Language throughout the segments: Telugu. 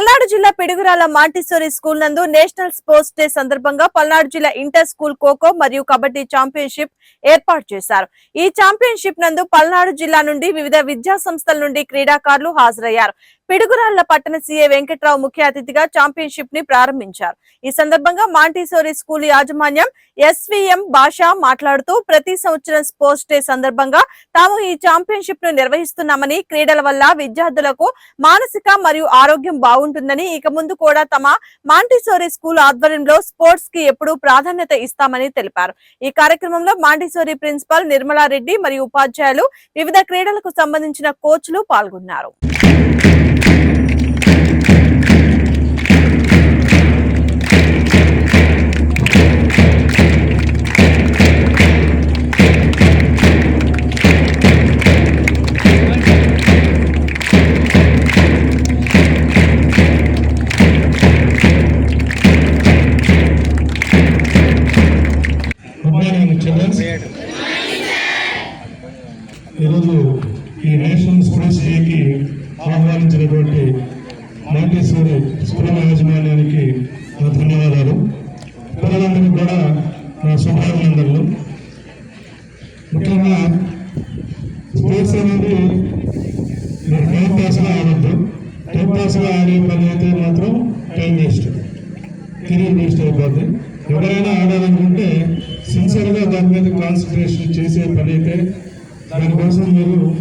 పల్నాడు జిల్లా పిడుగురాల మాంటిసోరి స్కూల్ నందు నేషనల్ స్పోర్ట్స్ డే సందర్భంగా పల్నాడు జిల్లా ఇంటర్ స్కూల్ ఖోఖో మరియు కబడ్డీ ఛాంపియన్షిప్ ఏర్పాటు చేశారు. ఈ ఛాంపియన్షిప్ నందు పల్నాడు జిల్లా నుండి వివిధ విద్యా సంస్థల నుండి క్రీడాకారులు హాజరయ్యారు. పిడుగురాళ్ళ పట్టణ సీఏ వెంకట్రావు ముఖ్య అతిథిగా ఛాంపియన్షిప్ని ప్రారంభించారు. ఈ సందర్భంగా మాంటిసోరీ స్కూల్ యాజమాన్యం ఎస్విఎం భాష మాట్లాడుతూ ప్రతి సంవత్సరం స్పోర్ట్స్ డే సందర్భంగా తాము ఈ ఛాంపియన్షిప్ను నిర్వహిస్తున్నామని క్రీడల వల్ల విద్యార్థులకు మానసిక మరియు ఆరోగ్యం బాగుంటుందని ఇక ముందు కూడా తమ మాంటిసోరీ స్కూల్ ఆధ్వర్యంలో స్పోర్ట్స్కి ఎప్పుడూ ప్రాధాన్యత ఇస్తామని తెలిపారు. ఈ కార్యక్రమంలో మాంటిసోరీ ప్రిన్సిపల్ నిర్మలారెడ్డి మరియు ఉపాధ్యాయులు వివిధ క్రీడలకు సంబంధించిన కోచ్లు పాల్గొన్నారు. ఈరోజు ఈ నేషనల్ స్పోర్ట్స్ డేకి ఆహ్వానించినటువంటి మాంటేశ్వరి స్కూల్ యాజమాన్యానికి నా ధన్యవాదాలు. పిల్లలందరికీ కూడా నా శుభాభినందనలు. ముఖ్యంగా స్పోర్ట్స్ అనేది మీరు టైం పాస్గా ఆడద్దు. టైం పాస్గా ఆడే పని అయితే మాత్రం టైం వేస్ట్. కెరీర్ వేస్ట్ అయిపోద్ది. ఎవరైనా ఆడాలనుకుంటే సిన్సియర్గా దాని మీద కాన్సన్ట్రేషన్ చేసే పని అయితే దానికోసం మీరు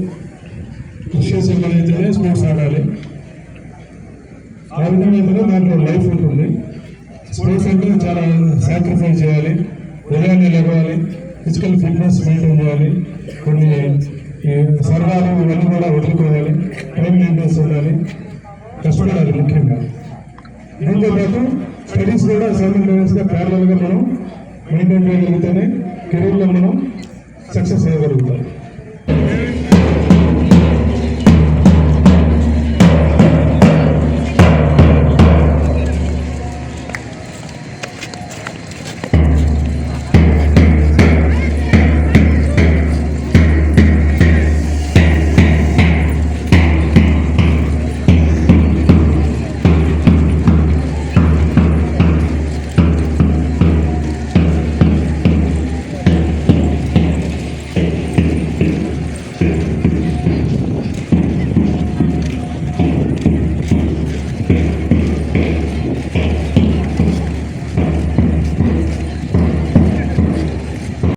కృషి చేసే అయితేనే స్పోర్ట్స్ ఆడాలి. ఆ విధంగా అయితేనే దాంట్లో లైఫ్ ఉంటుంది. స్పోర్ట్స్ అంటే చాలా సాక్రిఫైస్ చేయాలి. ఉదయాన్నే లేవాలి ఫిజికల్ ఫిట్నెస్ మెయింటైన్ చేయాలి. కొన్ని ఈ సరదాలు ఇవన్నీ కూడా వదులుకోవాలి. టైం మెయింటెన్స్ ఉండాలి. కష్టపడాలి ముఖ్యంగా. దీంతో పాటు స్టడీస్ కూడా సెవెన్గా ప్యారలల్ మనం మెయింటైన్ చేయగలిగితేనే కెరీర్లో మనం సక్సెస్ అయ్యగలుగుతాం